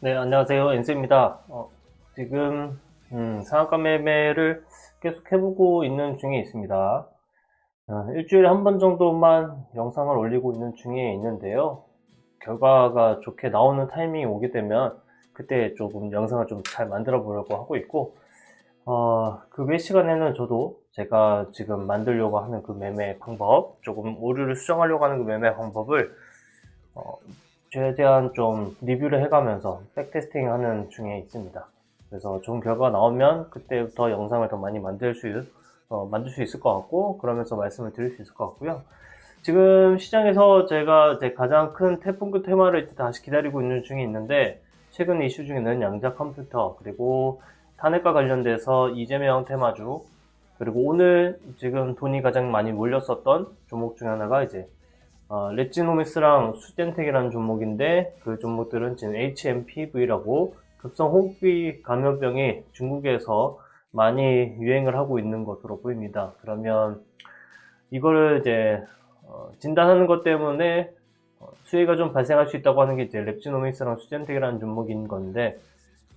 네, 안녕하세요. 엔스입니다. 어, 지금, 음, 상한가 매매를 계속 해보고 있는 중에 있습니다. 어, 일주일에 한 번 정도만 영상을 올리고 있는 중에 있는데요. 결과가 좋게 나오는 타이밍이 오게 되면 그때 조금 영상을 좀 잘 만들어 보려고 하고 있고, 어, 그 외 시간에는 저도 제가 지금 만들려고 하는 그 매매 방법, 조금 오류를 수정하려고 하는 그 매매 방법을, 어, 최대한 좀 리뷰를 해가면서 백테스팅 하는 중에 있습니다. 그래서 좋은 결과가 나오면 그때부터 영상을 더 많이 만들 수, 있- 어, 만들 수 있을 것 같고, 그러면서 말씀을 드릴 수 있을 것 같고요. 지금 시장에서 제가 가장 큰 태풍급 테마를 다시 기다리고 있는 중에 있는데, 최근 이슈 중에는 양자 컴퓨터, 그리고 탄핵과 관련돼서 이재명 테마주, 그리고 오늘 지금 돈이 가장 많이 몰렸었던 종목 중 하나가 이제 어, 렛지노미스랑 수젠텍이라는 종목인데 그 종목들은 지금 HMPV라고 급성 호흡기 감염병이 중국에서 많이 유행을 하고 있는 것으로 보입니다. 그러면 이거를 이제 어, 진단하는 것 때문에 어, 수혜가 좀 발생할 수 있다고 하는 게 이제 랩지노미스랑 수젠텍이라는 종목인 건데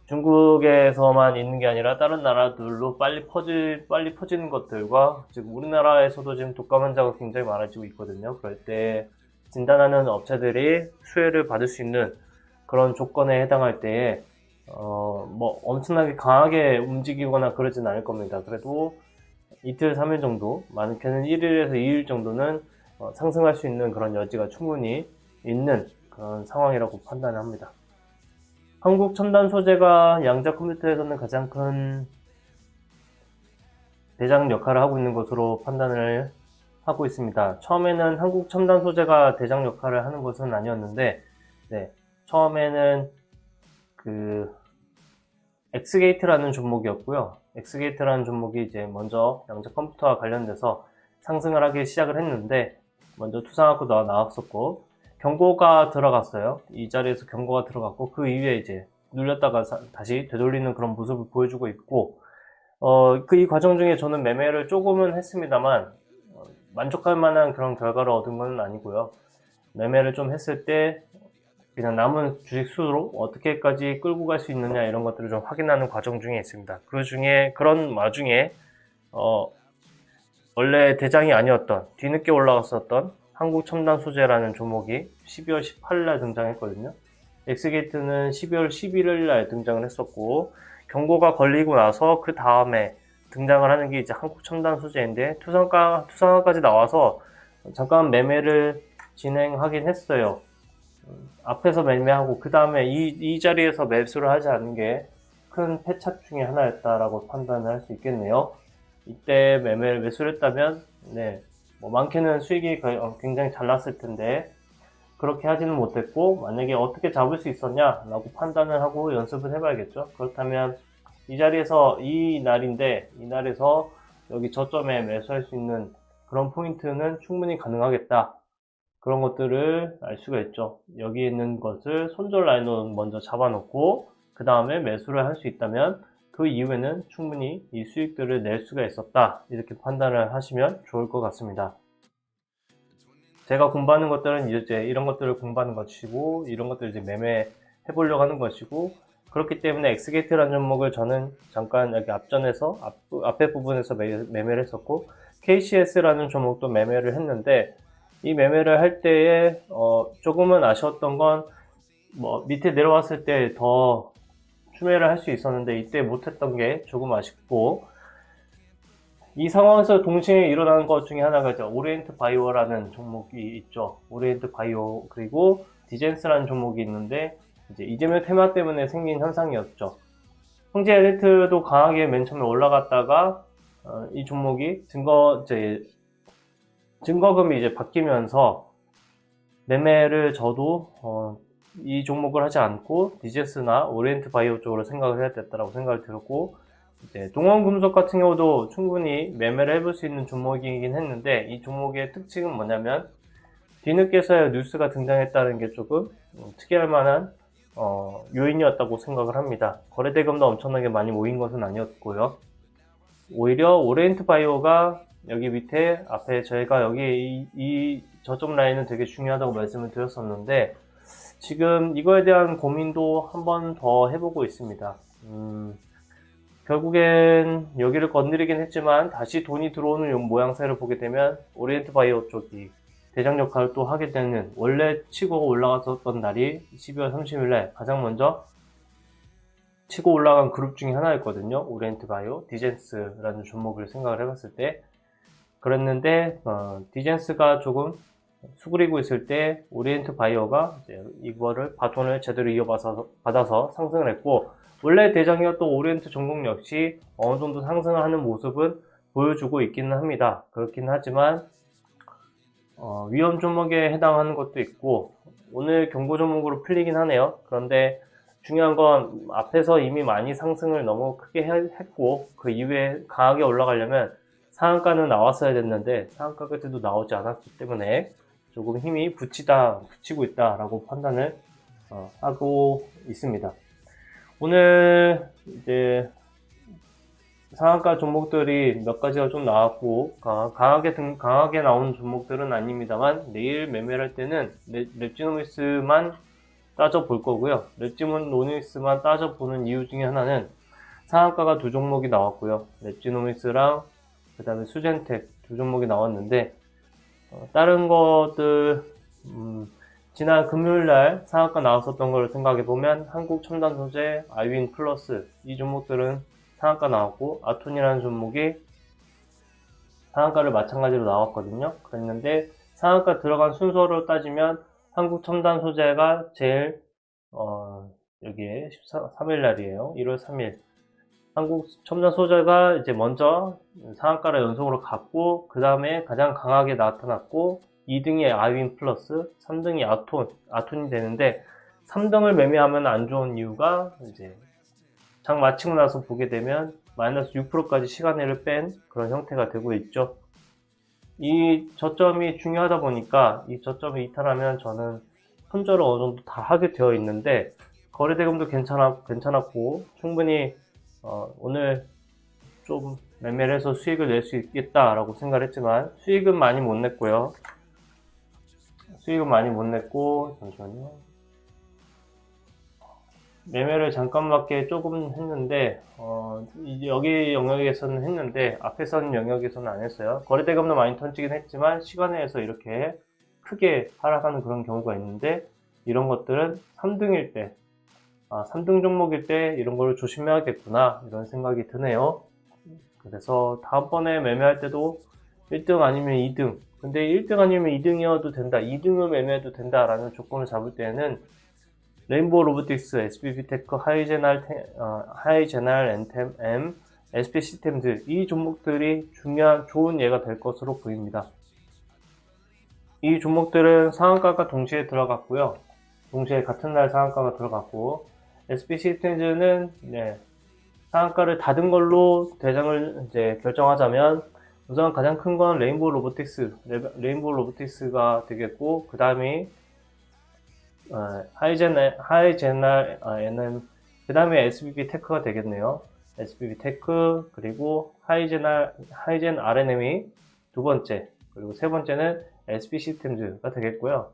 중국에서만 있는 게 아니라 다른 나라들로 빨리 퍼질 빨리 퍼지는 것들과 지금 우리나라에서도 지금 독감 환자가 굉장히 많아지고 있거든요. 그럴 때 진단하는 업체들이 수혜를 받을 수 있는 그런 조건에 해당할 때에 어, 뭐 엄청나게 강하게 움직이거나 그러진 않을 겁니다. 그래도 이틀, 3일 정도, 많게는 1일에서 2일 정도는 어, 상승할 수 있는 그런 여지가 충분히 있는 그런 상황이라고 판단합니다. 한국 첨단 소재가 양자 컴퓨터에서는 가장 큰 대장 역할을 하고 있는 것으로 판단을 하고 있습니다. 처음에는 한국 첨단 소재가 대장 역할을 하는 것은 아니었는데, 네, 처음에는 그 엑스게이트라는 종목이었고요. 엑스게이트라는 종목이 이제 먼저 양자 컴퓨터와 관련돼서 상승을 하기 시작을 했는데, 먼저 투상하고 나- 나왔었고, 경고가 들어갔어요. 이 자리에서 경고가 들어갔고 그 이후에 이제 눌렸다가 사- 다시 되돌리는 그런 모습을 보여주고 있고 어, 그 이 과정 중에 저는 매매를 조금은 했습니다만 어, 만족할 만한 그런 결과를 얻은 건 아니고요. 매매를 좀 했을 때 그냥 남은 주식 수로 어떻게까지 끌고 갈 수 있느냐 이런 것들을 좀 확인하는 과정 중에 있습니다. 그 중에 그런 와중에 어, 원래 대장이 아니었던 뒤늦게 올라왔었던 한국 첨단 소재라는 종목이 12월 18일 날 등장했거든요. 엑스게이트는 12월 11일 날 등장을 했었고 경고가 걸리고 나서 그 다음에 등장을 하는 게 이제 한국 첨단 소재인데 투상가 투상가까지 나와서 잠깐 매매를 진행하긴 했어요. 음, 앞에서 매매하고 그 다음에 이, 이 자리에서 매수를 하지 않는 게 큰 패착 중에 하나였다라고 판단을 할 수 있겠네요. 이때 매매를 매수를 했다면 네, 뭐 많게는 수익이 어, 굉장히 잘 났을 텐데 그렇게 하지는 못했고 만약에 어떻게 잡을 수 있었냐라고 판단을 하고 연습을 해봐야겠죠. 그렇다면 이 자리에서 이 날인데 이 날에서 여기 저점에 매수할 수 있는 그런 포인트는 충분히 가능하겠다. 그런 것들을 알 수가 있죠. 여기 있는 것을 손절 라인으로 먼저 잡아놓고 그 다음에 매수를 할 수 있다면 그 이후에는 충분히 이 수익들을 낼 수가 있었다. 이렇게 판단을 하시면 좋을 것 같습니다. 제가 공부하는 것들은 이제 이런 것들을 공부하는 것이고, 이런 것들을 이제 매매해 보려고 하는 것이고, 그렇기 때문에 엑스게이트라는 종목을 저는 잠깐 여기 앞전에서, 앞, 앞에 부분에서 매, 매매를 했었고, KCS라는 종목도 매매를 했는데, 이 매매를 할 때에, 어, 조금은 아쉬웠던 건, 뭐, 밑에 내려왔을 때 더 추매를 할 수 있었는데, 이때 못했던 게 조금 아쉽고, 이 상황에서 동시에 일어나는 것 중에 하나가 이제 오리엔트 바이오라는 종목이 있죠. 오리엔트 바이오 그리고 디젠스라는 종목이 있는데 이제 이재명 테마 때문에 생긴 현상이었죠. 홍제 엘리트도 강하게 맨 처음에 올라갔다가 어, 이 종목이 증거 이제 증거금이 이제 바뀌면서 매매를 저도 어, 이 종목을 하지 않고 디제스나 오리엔트 바이오 쪽으로 생각을 해야 됐다라고 생각을 들었고 이제 동원금속 같은 경우도 충분히 매매를 해볼 수 있는 종목이긴 했는데 이 종목의 특징은 뭐냐면 뒤늦게서야 뉴스가 등장했다는 게 조금 음, 특이할 만한 어, 요인이었다고 생각을 합니다. 거래 대금도 엄청나게 많이 모인 것은 아니었고요. 오히려 오리엔트 바이오가 여기 밑에 앞에 저희가 여기 이, 이 저점 라인은 되게 중요하다고 말씀을 드렸었는데 지금 이거에 대한 고민도 한 번 더 해보고 있습니다. 음, 결국엔 여기를 건드리긴 했지만 다시 돈이 들어오는 요 모양새를 보게 되면 오리엔트 바이오 쪽이 대장 역할을 또 하게 되는 원래 치고 올라갔었던 날이 12월 30일에 가장 먼저 치고 올라간 그룹 중에 하나였거든요. 오리엔트 바이오, 디젠스라는 종목을 생각을 해봤을 때 그랬는데 어, 디젠스가 조금 수그리고 있을 때 오리엔트 바이오가 이제 이거를 바톤을 제대로 이어받아서 받아서 상승을 했고 원래 대장이었던 오리엔트 종목 역시 어느 정도 상승을 하는 모습은 보여주고 있기는 합니다. 그렇긴 하지만 어, 위험 종목에 해당하는 것도 있고 오늘 경고 종목으로 풀리긴 하네요. 그런데 중요한 건 앞에서 이미 많이 상승을 너무 크게 해- 했고 그 이후에 강하게 올라가려면 상한가는 나왔어야 됐는데 상한가 그때도 나오지 않았기 때문에 조금 힘이 붙이다 붙이고 있다라고 판단을 어, 하고 있습니다. 오늘 이제 상한가 종목들이 몇 가지가 좀 나왔고 강- 강하게 등, 강하게 나오는 종목들은 아닙니다만 내일 매매를 할 때는 레- 랩지노미스만 따져 볼 거고요. 랩지노미스만 따져 보는 이유 중에 하나는 상한가가 두 종목이 나왔고요. 랩지노미스랑 그다음에 수젠텍 두 종목이 나왔는데 어, 다른 것들 음, 지난 금요일 날 상한가 나왔었던 걸 생각해 보면 한국 첨단 소재, 아이윈 플러스 이 종목들은 상한가 나왔고 아톤이라는 종목이 상한가를 마찬가지로 나왔거든요. 그랬는데 상한가 들어간 순서로 따지면 한국 첨단 소재가 제일 어, 여기에 13일 날이에요. 1월 3일. 한국 첨단 소재가 이제 먼저 상한가를 연속으로 갔고 그 다음에 가장 강하게 나타났고 2등이 아윈 플러스, 3등이 아톤, 아톤이 되는데 3등을 매매하면 안 좋은 이유가 이제 장 마치고 나서 보게 되면 마이너스 6%까지 시간을 뺀 그런 형태가 되고 있죠. 이 저점이 중요하다 보니까 이 저점을 이탈하면 저는 손절을 어느 정도 다 하게 되어 있는데 거래 대금도 괜찮아, 괜찮았고 충분히 어, 오늘 좀 매매를 해서 수익을 낼 수 있겠다라고 생각을 했지만 수익은 많이 못 냈고요. 수익은 많이 못 냈고 잠시만요. 매매를 잠깐밖에 조금 했는데 어, 여기 영역에서는 했는데 앞에서는 영역에서는 안 했어요. 거래대금도 많이 던지긴 했지만 시간에서 이렇게 크게 하락하는 그런 경우가 있는데 이런 것들은 3등일 때 아, 3등 종목일 때 이런 걸 조심해야겠구나 이런 생각이 드네요. 그래서 다음번에 매매할 때도 1등 아니면 2등 근데 1등 아니면 2등이어도 된다 2등을 매매해도 된다 라는 조건을 잡을 때는 레인보우 로보틱스, SBB 테크, 하이제날, 테- 어, 하이제날, 엔템, M, SP 시스템즈 이 종목들이 중요한 좋은 예가 될 것으로 보입니다. 이 종목들은 상한가가 동시에 들어갔고요. 동시에 같은 날 상한가가 들어갔고 SP 시스템즈는 네, 상한가를 닫은 걸로 대장을 이제 결정하자면 우선 가장 큰 건 레인보우 로보틱스, 레- 레인보우 로보틱스가 되겠고 그 다음이 어, 하이제날, 하이제날 아, NM, 그 다음에 SBB 테크가 되겠네요. SBB 테크, 그리고 하이제날, 하이젠 RNM이 두 번째, 그리고 세 번째는 SB 시스템즈가 되겠고요.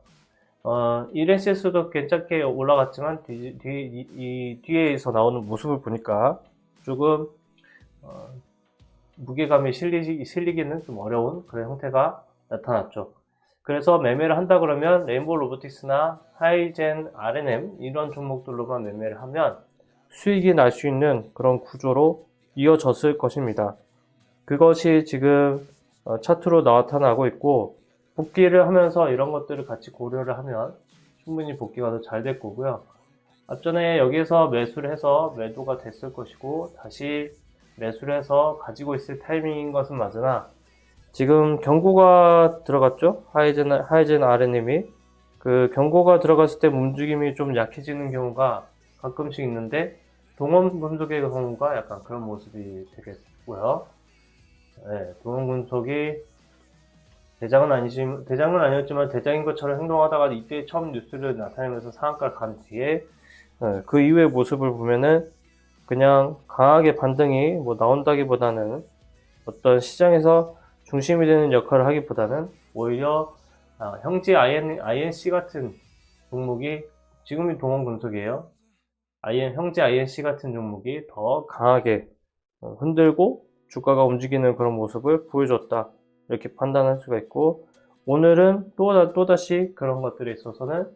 어, 이렌시스도 괜찮게 올라갔지만, 뒤, 뒤, 이, 이 뒤에서 나오는 모습을 보니까 조금, 어, 무게감이 실리기, 실리기는 좀 어려운 그런 형태가 나타났죠. 그래서 매매를 한다 그러면 레인보우 로보틱스나 하이젠 RNM 이런 종목들로만 매매를 하면 수익이 날 수 있는 그런 구조로 이어졌을 것입니다. 그것이 지금 어, 차트로 나타나고 있고 복귀를 하면서 이런 것들을 같이 고려를 하면 충분히 복귀가 더 잘 될 거고요. 앞전에 여기에서 매수를 해서 매도가 됐을 것이고 다시 매수를 해서 가지고 있을 타이밍인 것은 맞으나 지금 경고가 들어갔죠? 하이젠, 하이젠 RNM이. 그 경고가 들어갔을 때 움직임이 좀 약해지는 경우가 가끔씩 있는데, 동원 분석의 경우가 약간 그런 모습이 되겠고요. 네, 동원 분석이 대장은 아니지, 대장은 아니었지만 대장인 것처럼 행동하다가 이때 처음 뉴스를 나타내면서 상한가를 간 뒤에, 네, 그 이후의 모습을 보면은 그냥 강하게 반등이 뭐 나온다기보다는 어떤 시장에서 중심이 되는 역할을 하기보다는 오히려 아, 형제 IN, INC 같은 종목이 지금이 동원금속이에요. 형제 INC 같은 종목이 더 강하게 어, 흔들고 주가가 움직이는 그런 모습을 보여줬다. 이렇게 판단할 수가 있고, 오늘은 또, 또다시 그런 것들에 있어서는,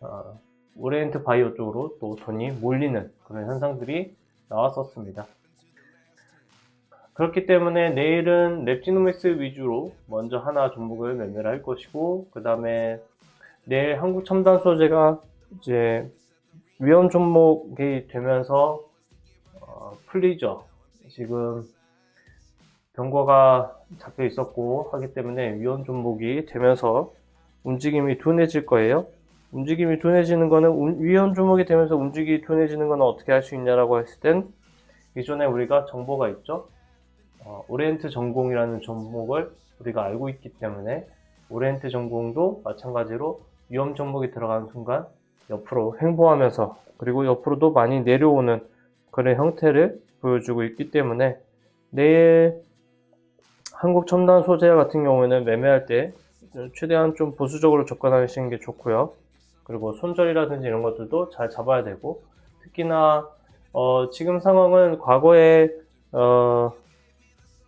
어, 오리엔트 바이오 쪽으로 또 돈이 몰리는 그런 현상들이 나왔었습니다. 그렇기 때문에 내일은 랩지노맥스 위주로 먼저 하나 종목을 매매를 할 것이고, 그 다음에 내일 한국 첨단 소재가 이제 위험 종목이 되면서 어, 풀리죠. 지금 경고가 잡혀 있었고 하기 때문에 위험 종목이 되면서 움직임이 둔해질 거예요. 움직임이 둔해지는 거는 움- 위험 종목이 되면서 움직임이 둔해지는 거는 어떻게 할 수 있냐라고 했을 땐 기존에 우리가 정보가 있죠. 어, 오리엔트 전공이라는 종목을 우리가 알고 있기 때문에 오리엔트 전공도 마찬가지로 위험 종목이 들어가는 순간 옆으로 횡보하면서 그리고 옆으로도 많이 내려오는 그런 형태를 보여주고 있기 때문에 내일 한국 첨단 소재 같은 경우에는 매매할 때 최대한 좀 보수적으로 접근하시는 게 좋고요. 그리고 손절이라든지 이런 것들도 잘 잡아야 되고 특히나 어, 지금 상황은 과거에 어,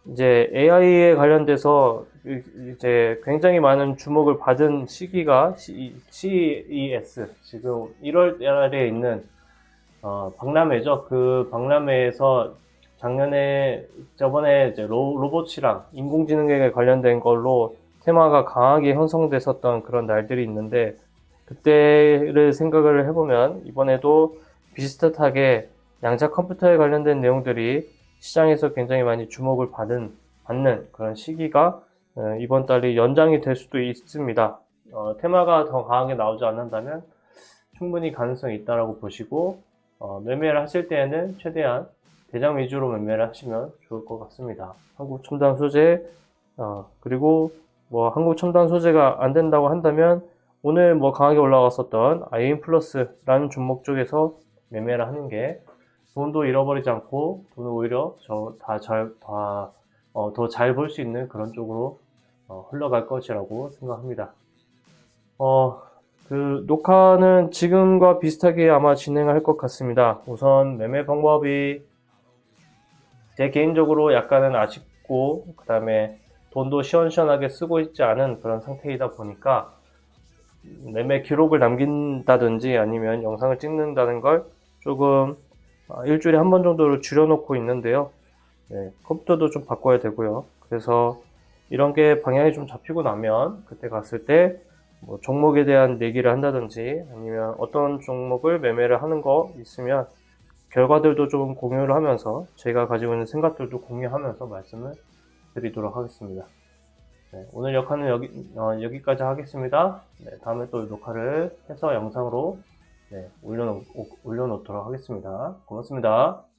이제 AI에 관련돼서 이- 이제 굉장히 많은 주목을 받은 시기가 CES 지금 1월 달에 있는 어, 박람회죠. 그 박람회에서 작년에 저번에 이제 로, 로봇이랑 인공지능에 관련된 걸로 테마가 강하게 형성됐었던 그런 날들이 있는데 그때를 생각을 해보면 이번에도 비슷하게 양자 컴퓨터에 관련된 내용들이 시장에서 굉장히 많이 주목을 받은 받는 그런 시기가 어, 이번 달이 연장이 될 수도 있습니다. 어, 테마가 더 강하게 나오지 않는다면 충분히 가능성이 있다라고 보시고 어, 매매를 하실 때에는 최대한 대장 위주로 매매를 하시면 좋을 것 같습니다. 한국 첨단 소재 어, 그리고 뭐 한국 첨단 소재가 안 된다고 한다면 오늘 뭐 강하게 올라왔었던 아이인 플러스라는 종목 쪽에서 매매를 하는 게 돈도 잃어버리지 않고 돈을 오히려 다잘다더 잘벌수 있는 그런 쪽으로 어, 흘러갈 것이라고 생각합니다. 어, 그 녹화는 지금과 비슷하게 아마 진행할 것 같습니다. 우선 매매 방법이 제 개인적으로 약간은 아쉽고 그 다음에 돈도 시원시원하게 쓰고 있지 않은 그런 상태이다 보니까 매매 기록을 남긴다든지 아니면 영상을 찍는다는 걸 조금 아, 일주일에 한 번 정도로 줄여놓고 있는데요. 네, 컴퓨터도 좀 바꿔야 되고요. 그래서 이런 게 방향이 좀 잡히고 나면 그때 갔을 때 뭐 종목에 대한 얘기를 한다든지 아니면 어떤 종목을 매매를 하는 거 있으면 결과들도 좀 공유를 하면서 제가 가지고 있는 생각들도 공유하면서 말씀을 드리도록 하겠습니다. 네, 오늘 역할은 여기, 어, 여기까지 하겠습니다. 네, 다음에 또 녹화를 해서 영상으로 네, 올려놓, 올려놓도록 하겠습니다. 고맙습니다.